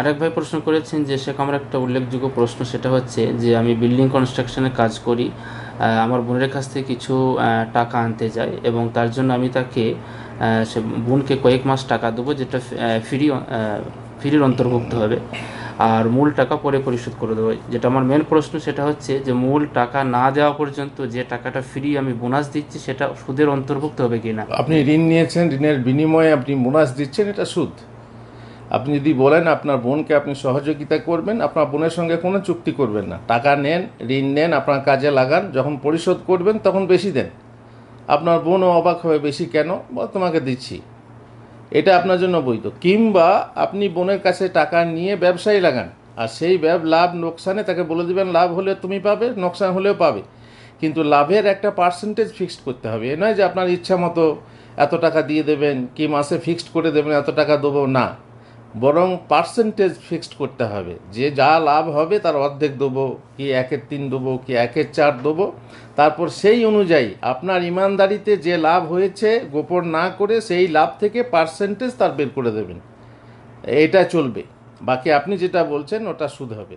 আরেক ভাই প্রশ্ন করেছেন যে শেখ আমার একটা উল্লেখযোগ্য প্রশ্ন, সেটা হচ্ছে যে আমি বিল্ডিং কনস্ট্রাকশনে কাজ করি আমার বোনের কাছ থেকে কিছু টাকা আনতে যাই এবং তার জন্য আমি তাকে সে বোনকে কয়েক মাস টাকা দেবো যেটা ফ্রি ফ্রির অন্তর্ভুক্ত হবে আর মূল টাকা পরে পরিশোধ করে দেবো। যেটা আমার মেন প্রশ্ন, সেটা হচ্ছে যে মূল টাকা না দেওয়া পর্যন্ত যে টাকাটা ফ্রি আমি বোনাস দিচ্ছি, সেটা সুদের অন্তর্ভুক্ত হবে কিনা? আপনি ঋণ নিয়েছেন, ঋণের বিনিময়ে আপনি বোনাস দিচ্ছেন, এটা সুদ? আপনি যদি বলেন আপনার বোনকে আপনি সহযোগিতা করবেন, আপনার বোনের সঙ্গে কোনো চুক্তি করবেন না। টাকা নেন, ঋণ নেন, আপনার কাজে লাগান, যখন পরিশোধ করবেন তখন বেশি দেন। আপনার বোনও অবাক হবে, বেশি কেন? বল তোমাকে দিচ্ছি। এটা আপনার জন্য বৈধ। কিংবা আপনি বোনের কাছে টাকা নিয়ে ব্যবসায় লাগান, আর সেই ব্যব, লাভ লোকসানে তাকে বলে দিবেন, লাভ হলে তুমি পাবে, নোকসান হলেও পাবে। কিন্তু লাভের একটা পার্সেন্টেজ ফিক্সড করতে হবে। এ নয় যে আপনার ইচ্ছা মতো এত টাকা দিয়ে দেবেন, কি মাসে ফিক্সড করে দেবেন, এত টাকা দেবো, না। বরং পার্সেন্টেজ ফিক্সড করতে হবে। যে যা লাভ হবে তার অর্ধেক দেবো, কি একের তিন দেবো, কি একের চার দেবো। তারপর সেই অনুযায়ী আপনার ইমানদারিতে যে লাভ হয়েছে গোপন না করে সেই লাভ থেকে পার্সেন্টেজ তার বের করে দেবেন। এটা চলবে। বাকি আপনি যেটা বলছেন ওটা সুদ হবে।